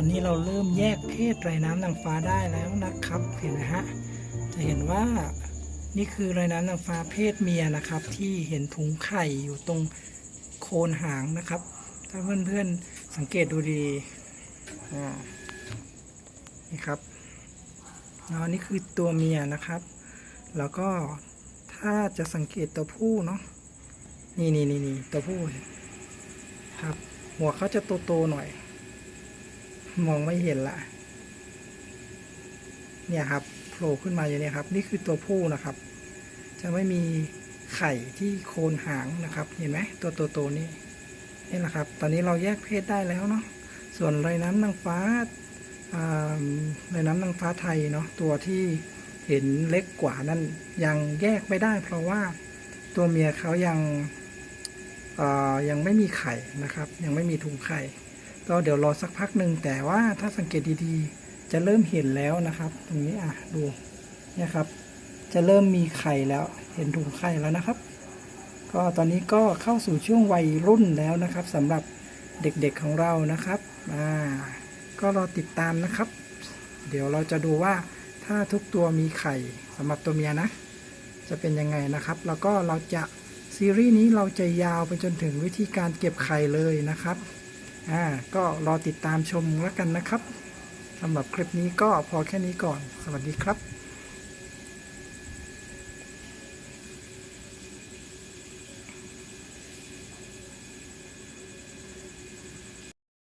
อนนี้เราเริ่มแยกเพศไรน้ำนางฟ้าได้แล้วนะครับ เห็นไหมฮะ จะเห็นว่านี่คือไรน้ำนางฟ้าเพศเมียนะครับ ที่เห็นถุงไข่อยู่ตรงโคนหางนะครับ ถ้าเพื่อนๆสังเกตดูดีนี่ครับเนาะนี่คือตัวเมียนะครับ แล้วก็ถ้าจะสังเกตตัวผู้เนาะนี่นี่นี่นี่ตัวผู้ครับ หัวเขาจะโตๆหน่อย มองไม่เห็นละเนี่ยครับโผล่ขึ้นมาอย่างนี้ครับ นี่คือตัวผู้นะครับ จะไม่มีไข่ที่โคนหางนะครับ เห็นไหมตัวโตๆนี่นี่แหละครับ ตอนนี้เราแยกเพศได้แล้วเนาะส่วนไรน้ำนางฟ้าอ่าไรน้ำนางฟ้าไทยเนาะตัวที่เห็นเล็กกว่านั้นยังแยกไม่ได้ เพราะว่าตัวเมียเขายังอ่อยังไม่มีไข่นะครับ ยังไม่มีถุงไข่ ก็เดี๋ยวรอสักพักหนึ่งแต่ว่าถ้าสังเกตดีๆ จะเริ่มเห็นแล้วนะครับ ตรงนี้อะดูเนี่ยครับ จะเริ่มมีไข่แล้ว เห็นถุงไข่แล้วนะครับ ก็ตอนนี้ก็เข้าสู่ช่วงวัยรุ่นแล้วนะครับสำหรับเด็กๆของเรานะครับอ่าก็รอติดตามนะครับ เดี๋ยวเราจะดูว่าถ้าทุกตัวมีไข่สำหรับตัวเมียนะ จะเป็นยังไงนะครับ แล้วก็เราจะซีรีส์นี้เราจะยาวไปจนถึงวิธีการเก็บไข่เลยนะครับ อ่าก็รอติดตามชมแล้วกันนะครับสำหรับคลิปนี้ก็พอแค่นี้ก่อน สวัสดีครับ